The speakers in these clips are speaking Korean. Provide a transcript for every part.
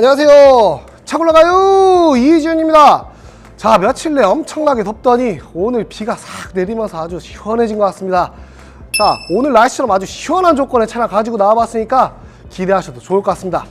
안녕하세요. 차골라가요 이지훈입니다. 자 며칠 내 엄청나게 덥더니 오늘 비가 싹 내리면서 아주 시원해진 것 같습니다. 자 오늘 날씨처럼 아주 시원한 조건의 차량 가지고 나와봤으니까 기대하셔도 좋을 것 같습니다.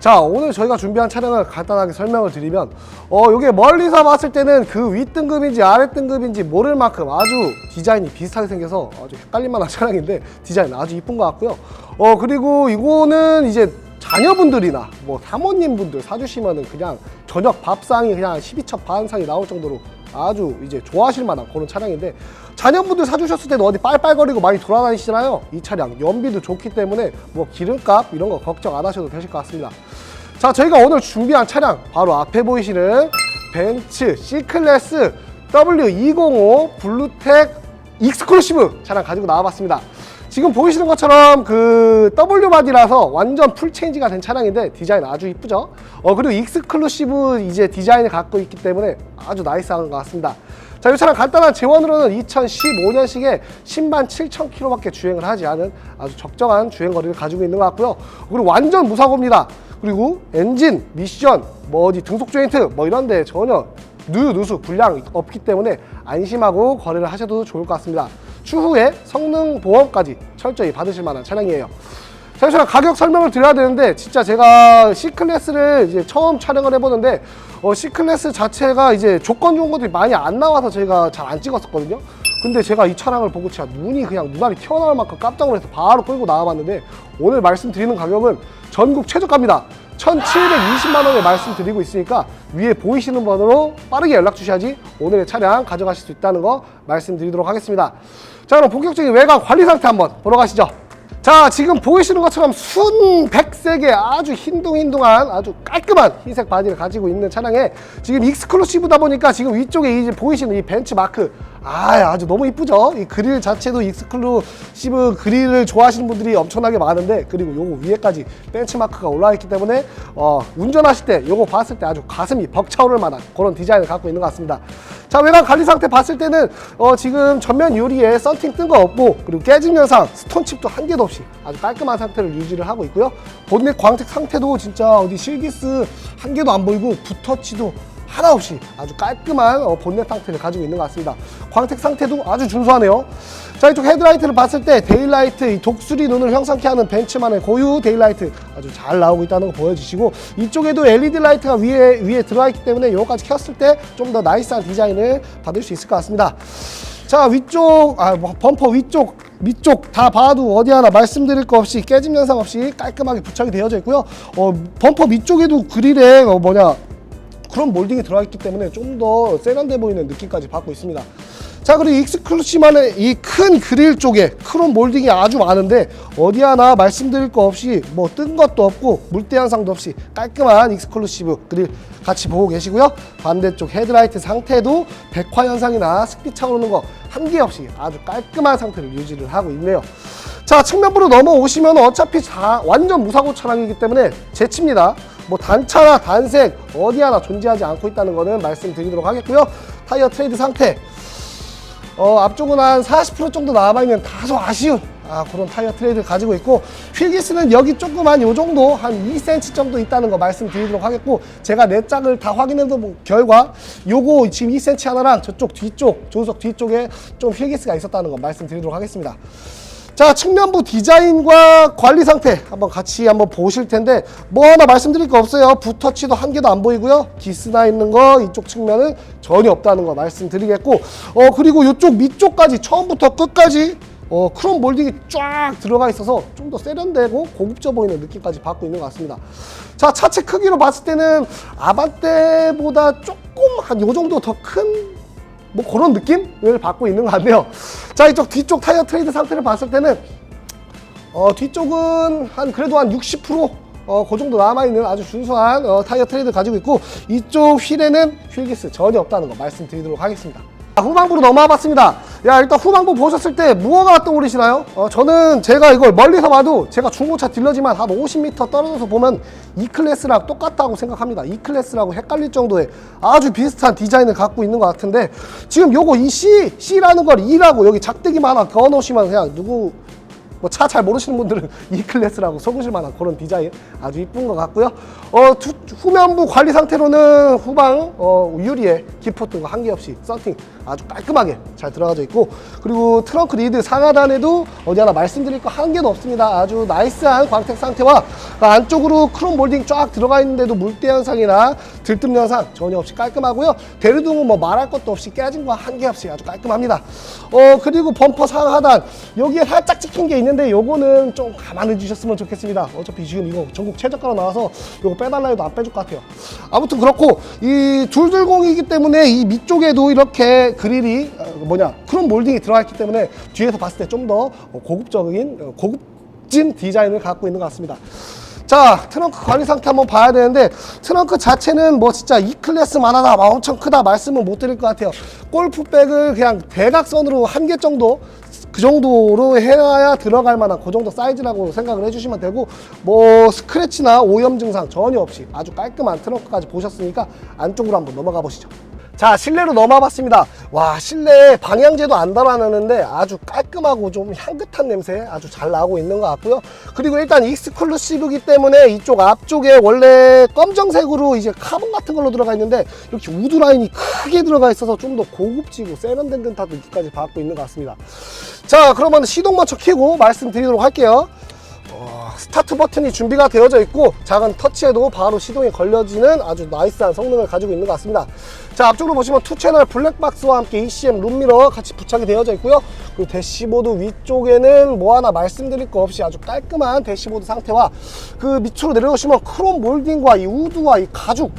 자 오늘 저희가 준비한 차량을 간단하게 설명을 드리면 어 요게 멀리서 봤을 때는 그 윗등급인지 아랫등급인지 모를 만큼 아주 디자인이 비슷하게 생겨서 아주 헷갈릴 만한 차량인데 디자인 아주 이쁜 것 같고요 어 그리고 이거는 이제 자녀분들이나 뭐 사모님분들 사주시면은 그냥 저녁 밥상이 그냥 12첩 반상이 나올 정도로 아주 이제 좋아하실 만한 그런 차량인데 자녀분들 사주셨을 때도 어디 빨빨거리고 많이 돌아다니시잖아요. 이 차량 연비도 좋기 때문에 뭐 기름값 이런 거 걱정 안 하셔도 되실 것 같습니다. 자 저희가 오늘 준비한 차량 바로 앞에 보이시는 벤츠 C클래스 W205 블루텍 익스클루시브 차량 가지고 나와봤습니다 지금 보이시는 것처럼 그 W 바디라서 완전 풀 체인지가 된 차량인데 디자인 아주 이쁘죠? 어 그리고 익스클루시브 이제 디자인을 갖고 있기 때문에 아주 나이스한 것 같습니다. 자, 이 차량 간단한 재원으로는 2015년식에 10만 7천 킬로밖에 주행을 하지 않은 아주 적정한 주행 거리를 가지고 있는 것 같고요. 그리고 완전 무사고입니다. 그리고 엔진, 미션, 뭐 어디 등속 조인트 뭐 이런 데 전혀 누유 누수 불량 없기 때문에 안심하고 거래를 하셔도 좋을 것 같습니다. 추후에 성능 보험까지 철저히 받으실 만한 차량이에요. 자, 저는 가격 설명을 드려야 되는데 진짜 제가 C 클래스를 이제 처음 촬영을 해보는데 어, C 클래스 자체가 이제 조건 좋은 것들이 많이 안 나와서 저희가 잘 안 찍었었거든요. 근데 제가 이 차량을 보고 진짜 눈이 그냥 눈알이 튀어나올 만큼 깜짝 놀라서 바로 끌고 나와봤는데 오늘 말씀드리는 가격은 전국 최저가입니다. 1,720만 원에 말씀드리고 있으니까 위에 보이시는 번호로 빠르게 연락 주셔야지 오늘의 차량 가져가실 수 있다는 거 말씀드리도록 하겠습니다. 자 그럼 본격적인 외관 관리 상태 한번 보러 가시죠. 자 지금 보이시는 것처럼 순 백색의 아주 흰둥흰둥한 아주 깔끔한 흰색 바디를 가지고 있는 차량에 지금 익스클루시브다 보니까 지금 위쪽에 이제 보이시는 이 벤츠 마크. 아 아주 너무 이쁘죠? 이 그릴 자체도 익스클루시브 그릴을 좋아하시는 분들이 엄청나게 많은데 그리고 요거 위에까지 벤츠 마크가 올라와 있기 때문에 어, 운전하실 때 요거 봤을 때 아주 가슴이 벅차오를 만한 그런 디자인을 갖고 있는 것 같습니다. 자 외관 관리 상태 봤을 때는 어, 지금 전면 유리에 썬팅 뜬 거 없고 그리고 깨진 현상 스톤칩도 한 개도 없이 아주 깔끔한 상태를 유지를 하고 있고요 본넷 광택 상태도 진짜 어디 실기스 한 개도 안 보이고 붓터치도 하나 없이 아주 깔끔한 어, 본넷 상태를 가지고 있는 것 같습니다. 광택 상태도 아주 준수하네요. 자 이쪽 헤드라이트를 봤을 때 데일라이트 이 독수리 눈을 형상케 하는 벤츠만의 고유 데일라이트 아주 잘 나오고 있다는 거 보여주시고 이쪽에도 LED 라이트가 위에 위에 들어가 있기 때문에 이거까지 켰을 때 좀 더 나이스한 디자인을 받을 수 있을 것 같습니다. 자 위쪽 아 뭐, 범퍼 위쪽 밑쪽 다 봐도 어디 하나 말씀드릴 거 없이 깨짐 현상 없이 깔끔하게 부착이 되어져 있고요. 어 범퍼 밑쪽에도 그릴에 어, 뭐냐 그런 몰딩이 들어가 있기 때문에 좀 더 세련돼 보이는 느낌까지 받고 있습니다. 자 그리고 익스클루시만의 이 큰 그릴 쪽에 크롬 몰딩이 아주 많은데 어디 하나 말씀드릴 거 없이 뭐 뜬 것도 없고 물때 현상도 없이 깔끔한 익스클루시브 그릴 같이 보고 계시고요. 반대쪽 헤드라이트 상태도 백화 현상이나 습기 차오르는 거 한 개 없이 아주 깔끔한 상태를 유지를 하고 있네요. 자 측면부로 넘어오시면 어차피 다 완전 무사고 차량이기 때문에 제칩니다. 뭐 단차나 단색 어디 하나 존재하지 않고 있다는 거는 말씀드리도록 하겠고요. 타이어 트레이드 상태 어, 앞쪽은 한 40% 정도 남아 있는 다소 아쉬운 아, 그런 타이어 트레이드를 가지고 있고 휠기스는 여기 조그만 요 정도 한 2cm 정도 있다는 거 말씀드리도록 하겠고 제가 내 짝을 다 확인해 본 결과 요거 지금 2cm 하나랑 저쪽 뒤쪽 조수석 뒤쪽에 좀 휠기스가 있었다는 거 말씀드리도록 하겠습니다 자 측면부 디자인과 관리 상태 한번 같이 한번 보실 텐데 뭐 하나 말씀드릴 거 없어요. 붓터치도 한 개도 안 보이고요. 기스나 있는 거 이쪽 측면은 전혀 없다는 거 말씀드리겠고 어 그리고 이쪽 밑쪽까지 처음부터 끝까지 어 크롬 몰딩이 쫙 들어가 있어서 좀 더 세련되고 고급져 보이는 느낌까지 받고 있는 것 같습니다. 자 차체 크기로 봤을 때는 아반떼보다 조금 한 요 정도 더 큰 뭐 그런 느낌을 받고 있는 것 같네요. 자 이쪽 뒤쪽 타이어 트레이드 상태를 봤을 때는 어, 뒤쪽은 한 그래도 한 60% 어, 그 정도 남아있는 아주 준수한 어, 타이어 트레이드 가지고 있고 이쪽 휠에는 휠기스 전혀 없다는 거 말씀드리도록 하겠습니다. 자, 후방부로 넘어와 봤습니다. 야 일단 후방부 보셨을 때 무엇가 떠오르시나요? 어, 저는 제가 이걸 멀리서 봐도 제가 중고차 딜러지만 한 50m 떨어져서 보면 E클래스랑 똑같다고 생각합니다. E클래스라고 헷갈릴 정도의 아주 비슷한 디자인을 갖고 있는 것 같은데 지금 요거 이 C, C라는 걸 E라고 여기 작대기만 하나 그어 놓으시면 그냥 누구 뭐 차 잘 모르시는 분들은 E 클래스라고 속으실 만한 그런 디자인 아주 이쁜 것 같고요. 어, 두- 후면부 관리 상태로는 후방 어, 유리에 기포 등과 한개 없이 썬팅 아주 깔끔하게 잘 들어가져 있고 그리고 트렁크 리드 상하단에도 어디 하나 말씀드릴 거 한 개도 없습니다. 아주 나이스한 광택 상태와 그 안쪽으로 크롬 몰딩 쫙 들어가 있는데도 물때 현상이나 들뜸 현상 전혀 없이 깔끔하고요. 대류등은 뭐 말할 것도 없이 깨진 거 한 개 없이 아주 깔끔합니다. 어 그리고 범퍼 상하단 여기에 살짝 찍힌 게 있는 데 요거는 좀 감안해 주셨으면 좋겠습니다. 어차피 지금 이거 전국 최저가로 나와서 요거 빼달라 해도 안 빼줄 것 같아요. 아무튼 그렇고 이 둘둘공이기 때문에 이 밑쪽에도 이렇게 그릴이 어, 뭐냐 크롬 몰딩이 들어가 있기 때문에 뒤에서 봤을 때 좀 더 고급적인 어, 고급진 디자인을 갖고 있는 것 같습니다. 자 트렁크 관리 상태 한번 봐야 되는데 트렁크 자체는 뭐 진짜 E 클래스만 하다 막 엄청 크다 말씀은 못 드릴 것 같아요 골프백을 그냥 대각선으로 한 개 정도 그 정도로 해야 들어갈 만한 그 정도 사이즈라고 생각을 해주시면 되고 뭐 스크래치나 오염 증상 전혀 없이 아주 깔끔한 트렁크까지 보셨으니까 안쪽으로 한번 넘어가 보시죠 자 실내로 넘어봤습니다. 와 실내 방향제도 안 달아놨는데 아주 깔끔하고 좀 향긋한 냄새 아주 잘 나오고 있는 것 같고요. 그리고 일단 익스클루시브기 때문에 이쪽 앞쪽에 원래 검정색으로 이제 카본 같은 걸로 들어가 있는데 이렇게 우드 라인이 크게 들어가 있어서 좀 더 고급지고 세련된 듯한 느낌까지 받고 있는 것 같습니다. 자 그러면 시동 먼저 켜고 말씀드리도록 할게요 어, 스타트 버튼이 준비가 되어져 있고 작은 터치에도 바로 시동이 걸려지는 아주 나이스한 성능을 가지고 있는 것 같습니다. 자 앞쪽으로 보시면 투 채널 블랙박스와 함께 ECM 룸미러 같이 부착이 되어져 있고요. 그리고 대시보드 위쪽에는 뭐 하나 말씀드릴 거 없이 아주 깔끔한 대시보드 상태와 그 밑으로 내려오시면 크롬 몰딩과 이 우드와 이 가죽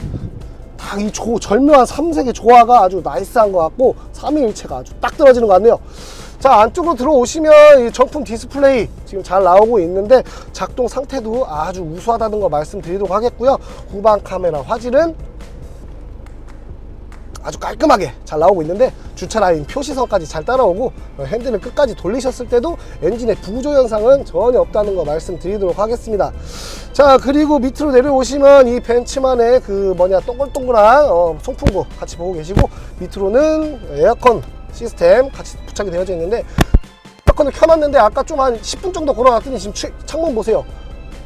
딱이 절묘한 삼색의 조화가 아주 나이스한 것 같고 삼위일체가 아주 딱 떨어지는 것 같네요 자 안쪽으로 들어오시면 이 정품 디스플레이 지금 잘 나오고 있는데 작동 상태도 아주 우수하다는 거 말씀드리도록 하겠고요 후방 카메라 화질은 아주 깔끔하게 잘 나오고 있는데 주차 라인 표시선까지 잘 따라오고 어, 핸들을 끝까지 돌리셨을 때도 엔진의 부조 현상은 전혀 없다는 거 말씀드리도록 하겠습니다. 자 그리고 밑으로 내려오시면 이 벤츠만의 그 뭐냐 동글동글한 어, 송풍구 같이 보고 계시고 밑으로는 에어컨 시스템 같이 부착이 되어져 있는데 에어컨을 켜놨는데 아까 좀 한 10분 정도 걸어놨더니 지금 취- 창문 보세요.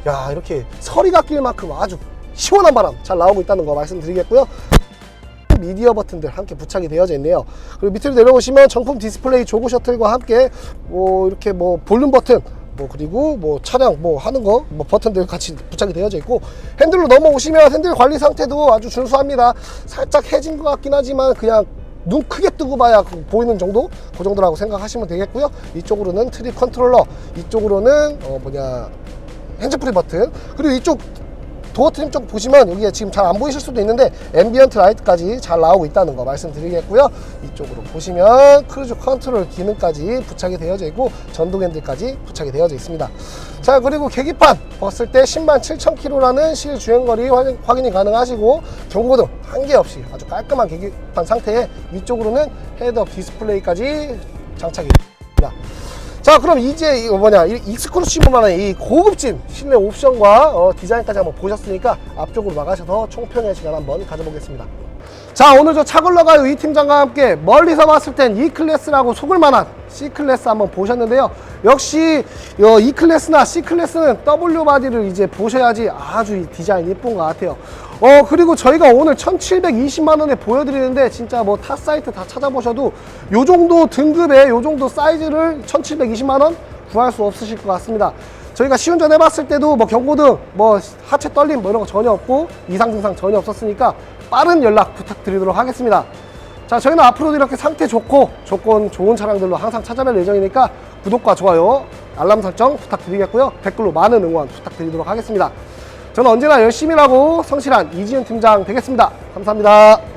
야 이렇게 서리가 낄 만큼 아주 시원한 바람 잘 나오고 있다는 거 말씀드리겠고요. 미디어 버튼들 함께 부착이 되어져 있네요. 그리고 밑으로 내려오시면 정품 디스플레이 조그 셔틀과 함께 뭐 이렇게 뭐 볼륨 버튼 뭐 그리고 뭐 차량 뭐 하는 거 뭐 버튼들 같이 부착이 되어져 있고 핸들로 넘어오시면 핸들 관리 상태도 아주 준수합니다. 살짝 해진 것 같긴 하지만 그냥 눈 크게 뜨고 봐야 그 보이는 정도 그 정도라고 생각하시면 되겠고요. 이쪽으로는 트립 컨트롤러, 이쪽으로는 어 뭐냐 핸즈프리 버튼 그리고 이쪽 도어 트림 쪽 보시면 여기에 지금 잘 안 보이실 수도 있는데 앰비언트 라이트까지 잘 나오고 있다는 거 말씀드리겠고요. 이쪽으로 보시면 크루즈 컨트롤 기능까지 부착이 되어져 있고 전동 핸들까지 부착이 되어져 있습니다. 자 그리고 계기판 벗을 때 10만 7천 킬로라는 실 주행거리 확인, 확인이 가능하시고 경고등 한 개 없이 아주 깔끔한 계기판 상태에 위쪽으로는 헤드업 디스플레이까지 장착이 됩니다 자 그럼 이제 이거 뭐냐 이 익스클루시브만한 이 고급진 실내 옵션과 어, 디자인까지 한번 보셨으니까 앞쪽으로 나가셔서 총평의 시간 한번 가져보겠습니다 자 오늘 저 차글러가요 이 팀장과 함께 멀리서 봤을 땐 E클래스라고 속을 만한 C클래스 한번 보셨는데요. 역시 어, E클래스나 C클래스는 W 바디를 이제 보셔야지 아주 이 디자인 이쁜 것 같아요. 어 그리고 저희가 오늘 1720만 원에 보여드리는데 진짜 뭐 타 사이트 다 찾아보셔도 요 정도 등급의 요 정도 사이즈를 1720만 원 구할 수 없으실 것 같습니다. 저희가 시운전 해봤을 때도 뭐 경고등 뭐 하체 떨림 뭐 이런 거 전혀 없고 이상 증상 전혀 없었으니까 빠른 연락 부탁드리도록 하겠습니다. 자 저희는 앞으로도 이렇게 상태 좋고 조건 좋은 차량들로 항상 찾아뵐 예정이니까 구독과 좋아요 알람 설정 부탁드리겠고요. 댓글로 많은 응원 부탁드리도록 하겠습니다. 저는 언제나 열심히 일하고 성실한 이지은 팀장 되겠습니다. 감사합니다